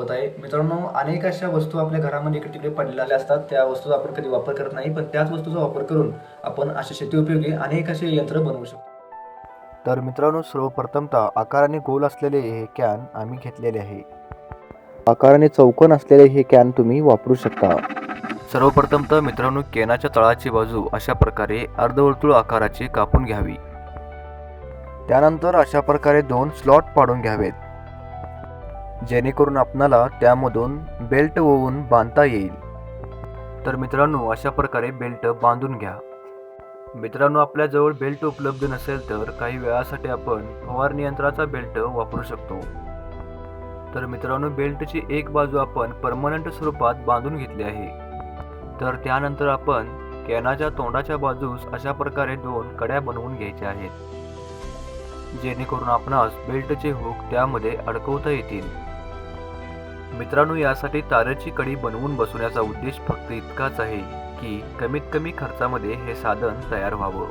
होत आहे. मित्रांनो अनेक अशा वस्तू आपल्या घरामध्ये इकडे तिकडे पडलेल्या असतात. त्या वस्तूचा आपण कधी वापर करत नाही पण त्याच वस्तूचा वापर करून आपण असे शेती उपयोगी अनेक असे यंत्र बनवू शकतो. तर मित्रांनो सर्वप्रथमतः आकाराने गोल असलेले हे कॅन आम्ही घेतलेले आहे. आकाराने चौकोन असलेले हे कॅन तुम्ही वापरू शकता. सर्वप्रथम तर मित्रांनो कॅनाच्या तळाची बाजू अशा प्रकारे अर्धवर्तुळ आकाराची कापून घ्यावी. त्यानंतर अशा प्रकारे दोन स्लॉट पाडून घ्यावेत. जेणेकरून आपणाला त्यामधून बेल्ट ओवून बांधता येईल. तर मित्रांनो अशा प्रकारे बेल्ट बांधून घ्या. मित्रांनो आपल्याजवळ बेल्ट उपलब्ध नसेल तर काही वेळासाठी आपण फवारणी यंत्राचा बेल्ट वापरू शकतो. तर मित्रांनो बेल्टची एक बाजू आपण परमनंट स्वरूपात बांधून घेतली आहे. तर त्यानंतर आपण कॅनाच्या तोंडाच्या बाजूस अशा प्रकारे दोन कड्या बनवून घ्यायच्या आहेत. जेणेकरून आपणास बेल्टचे हुक त्यामध्ये अडकवता येतील. मित्रांनो यासाठी तारेची कडी बनवून बसवण्याचा उद्देश फक्त इतकाच आहे की कमीत कमी खर्चामध्ये हे साधन तयार व्हावं.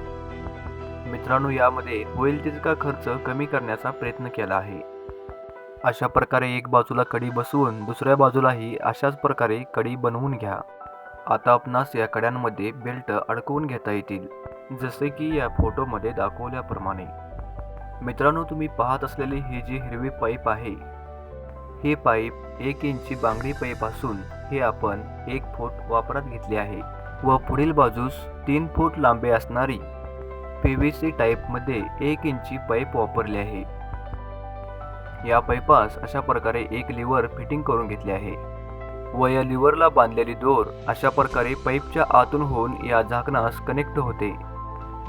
मित्रांनो यामध्ये होईल तितका खर्च कमी करण्याचा प्रयत्न केला आहे. अशा प्रकारे एक बाजूला कडी बसवून दुसऱ्या बाजूलाही अशाच प्रकारे कडी बनवून घ्या. आता आपणास या कड्यांमध्ये बेल्ट अडकवून घेता येतील जसे की या फोटोमध्ये दाखवल्याप्रमाणे. मित्रांनो तुम्ही पाहत असलेली ही जी हिरवी पाईप आहे हे पाईप एक इंची बांगडी पाईप असून हे आपण एक फूट वापरात घेतले आहे व पुढील बाजूस तीन फूट लांबी असणारी पी व्ही सी टाईपमध्ये एक इंची पाईप वापरली आहे. या पाईपास अशा प्रकारे एक लिव्हर फिटिंग करून घेतले आहे व या लिव्हरला बांधलेली दोर अशा प्रकारे पाईपच्या आतून होऊन या झाकणास कनेक्ट होते.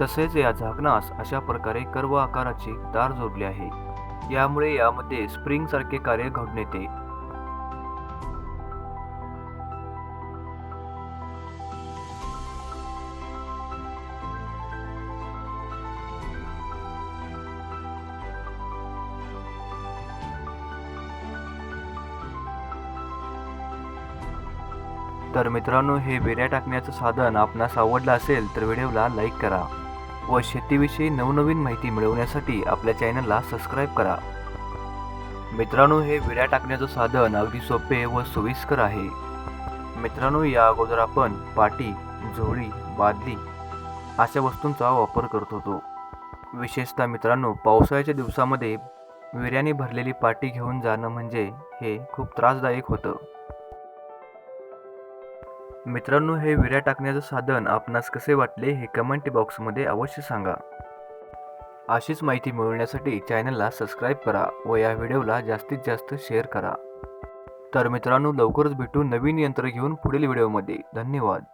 तसेच या झाकणास अशा प्रकारे कर्व आकाराची तार जोडली आहे. यामुळे यामध्ये स्प्रिंगसारखे कार्य घडून येते. तर मित्रांनो हे विड्या टाकण्याचं साधन आपणास आवडलं असेल तर व्हिडिओला लाईक करा. व शेतीविषयी नवनवीन माहिती मिळवण्यासाठी आपल्या चॅनलला सबस्क्राईब करा. मित्रांनो हे विड्या टाकण्याचं साधन अगदी सोपे व सोयीस्कर आहे. मित्रांनो या अगोदर आपण पाटी झोळी बादली अशा वस्तूंचा वापर करत होतो. विशेषतः मित्रांनो पावसाळ्याच्या दिवसामध्ये विर्याने भरलेली पाटी घेऊन जाणं म्हणजे हे खूप त्रासदायक होतं. मित्रांनो हे विड्या टाकण्याचं साधन आपणास कसे वाटले हे कमेंट बॉक्समध्ये अवश्य सांगा. अशीच माहिती मिळवण्यासाठी चॅनलला सबस्क्राईब करा व या व्हिडिओला जास्तीत जास्त शेअर करा. तर मित्रांनो लवकरच भेटू नवीन यंत्र घेऊन पुढील व्हिडिओमध्ये. धन्यवाद.